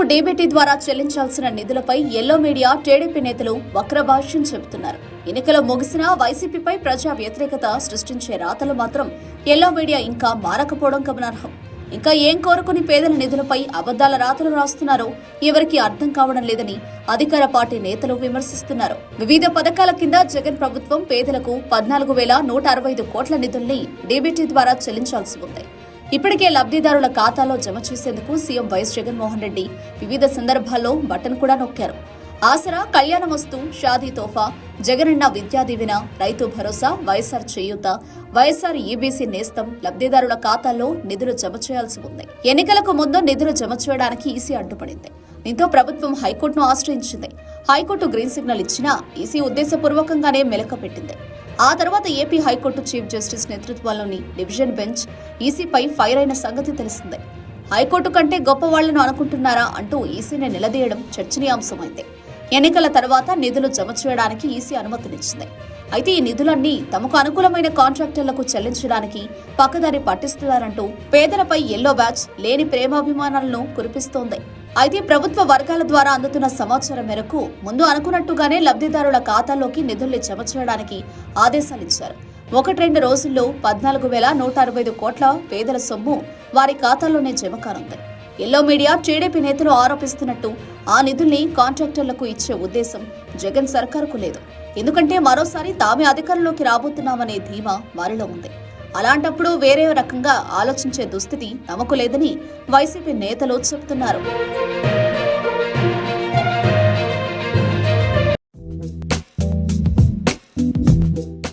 రైతులకు డీబీటీ ద్వారా చెల్లించాల్సిన నిధులపై ఎల్లో మీడియా టీడీపీ నేతలు వక్రభాష్యం చెబుతున్నారు. ఎన్నికలు ముగిసినా వైసీపీపై ప్రజా వ్యతిరేకత సృష్టించే రాతలు మాత్రం ఎల్లో మీడియా ఇంకా మారకపోవడం గమనార్హం. ఇంకా ఏం కోరుకుని పేదల నిధులపై అబద్దాల రాతలు రాస్తున్నారో ఎవరికి అర్థం కావడం లేదని అధికార పార్టీ నేతలు విమర్శిస్తున్నారు. వివిధ పథకాల కింద జగన్ ప్రభుత్వం పేదలకు పద్నాలుగు వేల నూట అరవై ఐదు కోట్ల నిధుల్ని డీబీటీ ద్వారా చెల్లించాల్సి ఉంది. ఇప్పటికే లబ్ధిదారుల ఖాతాలో జమ చేసేందుకు సీఎం వైఎస్ జగన్మోహన్ రెడ్డి వివిధ సందర్భాల్లో బటన్ కూడా నొక్కారు. ఆసరా కళ్యాణమస్తు షాదీ తోఫా జగనన్న విద్యా దీవెన రైతు భరోసా వైఎస్ఆర్ చేయూత వైఎస్ఆర్ ఈబీసీ నేస్తం లబ్ధిదారుల ఖాతాల్లో నిధులు జమ చేయాల్సి ఉంది. ఎన్నికలకు ముందు నిధులు జమ చేయడానికి ఈసీ అడ్డుపడింది. దీంతో ప్రభుత్వం హైకోర్టును ఆశ్రయించింది. హైకోర్టు గ్రీన్ సిగ్నల్ ఇచ్చినా ఈసీ ఉద్దేశపూర్వకంగానే మెలక పెట్టింది ఆ తర్వాత AP high court chief justice నేతృత్వంలోని డివిజన్ బెంచ్ ఈసీపై ఫైర్ అయిన సంగతి తెలిసిందే. హైకోర్టు కంటే గొప్ప వాళ్ళను అనుకుంటున్నారా అంటూ ఈసీని నిలదీయడం చర్చనీయాంశమైంది. ఎన్నికల తర్వాత నిధులు జమ చేయడానికి ఈసీ అనుమతినిచ్చింది. అయితే ఈ నిధులన్నీ తమకు అనుకూలమైన కాంట్రాక్టర్లకు చెల్లించడానికి పక్కదారి పట్టిస్తున్నారంటూ పేదలపై ఎల్లో బ్యాచ్ లేని ప్రేమాభిమానాలను కురిపిస్తోంది. అయితే ప్రభుత్వ వర్గాల ద్వారా అందుతున్న సమాచారం మేరకు ముందు అనుకున్నట్టుగానే లబ్ధిదారుల ఖాతాల్లోకి నిధుల్ని జమ చేయడానికి ఆదేశాలు ఇచ్చారు. ఒకటి రెండు రోజుల్లో పద్నాలుగు వేల నూట అరవై ఐదు కోట్ల పేదల సొమ్ము వారి ఖాతాల్లోనే జమ కానుంది. ఎల్లో మీడియా టీడీపీ నేతలు ఆరోపిస్తున్నట్టు ఆ నిధుల్ని కాంట్రాక్టర్లకు ఇచ్చే ఉద్దేశం జగన్ సర్కారుకు లేదు. ఎందుకంటే మరోసారి తామే అధికారంలోకి రాబోతున్నామనే ధీమా వారిలో ఉంది. అలాంటప్పుడు వేరే రకంగా ఆలోచించే దుస్థితి తమకు లేదని వైసీపీ నేతలు చెబుతున్నారు